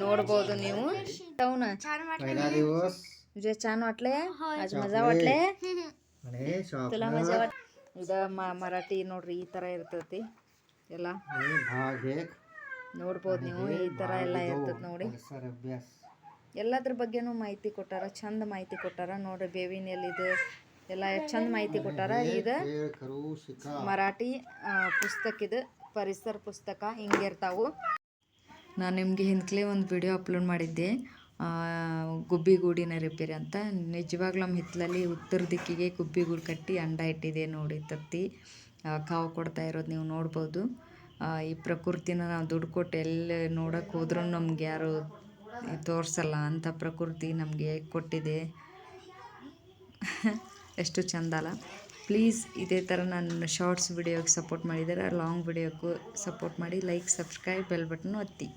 ನೋಡ್ಬೋದು ನೀವು ಅವನ पहिला दिवस जे छान वाटले आज मजा वाटले आणि शॉप तुला मजा वाट ಇದ ಮ- ಮರಾಠಿ ನೋಡ್ರಿ ಈ ತರ ಇರ್ತೈತಿ ಎಲ್ಲ भाग एक ನೋಡ್ಬೋದು ನೀವು ಈ ತರ ಎಲ್ಲ ಇರ್ತೈತಿ ನೋಡಿ परिसर अभ्यास ಎಲ್ಲದ್ರ ಬಗ್ಗೆನೂ ಮಾಹಿತಿ ಕೊಟ್ಟಾರ ಚಂದ ಮಾಹಿತಿ ಕೊಟ್ಟಾರ ನೋಡ್ರಿ ಬೇವಿನ ಎಲ್ಲಿದು ಎಲ್ಲ ಚಂದ ಮಾಹಿತಿ ಕೊಟ್ಟಾರ ಇದು खेळ करू शिका ಮರಾಠಿ ಆ, ಪುಸ್ತಕ ಇದು ಪರಿಸರ ಪುಸ್ತಕ ಹಿಂಗಿರ್ತಾವು ನಾನು ನಿಮಗೆ ಹಿಂದ್ಕಲೇ ಒಂದು ವಿಡಿಯೋ ಅಪ್ಲೋಡ್ ಮಾಡಿದ್ದೆ. ಗುಬ್ಬಿಗೂಡಿನ ರಿಪೇರಿ ಅಂತ. ನಿಜವಾಗ್ಲೂ ನಮ್ಮ ಹಿತ್ತಲಲ್ಲಿ ಉತ್ತರ ದಿಕ್ಕಿಗೆ ಗುಬ್ಬಿಗೂಡು ಕಟ್ಟಿ ಅಂಡ ಇಟ್ಟಿದೆ ನೋಡಿ ತತ್ತಿ. ಕಾವು ಕೊಡ್ತಾ ಇರೋದು ನೀವು ನೋಡ್ಬೋದು. ಈ ಪ್ರಕೃತಿನ ನಾವು ದುಡ್ಡು ಕೊಟ್ಟು ಎಲ್ಲಿ ನೋಡೋಕೆ ಹೋದ್ರೂ ನಮ್ಗೆ ಯಾರು ತೋರಿಸಲ್ಲ. ಅಂಥ ಪ್ರಕೃತಿ ನಮಗೆ ಕೊಟ್ಟಿದೆ. ಎಷ್ಟು ಚಂದ ಅಲ್ಲ. ಪ್ಲೀಸ್ ಇದೇ ಥರ ನನ್ನ ಶಾರ್ಟ್ಸ್ ವಿಡಿಯೋಗೆ ಸಪೋರ್ಟ್ ಮಾಡಿದ್ದಾರೆ ಲಾಂಗ್ ವಿಡಿಯೋಕ್ಕೂ ಸಪೋರ್ಟ್ ಮಾಡಿ ಲೈಕ್ ಸಬ್ಸ್ಕ್ರೈಬ್ ಬೆಲ್ ಬಟನ್ ಒತ್ತಿ.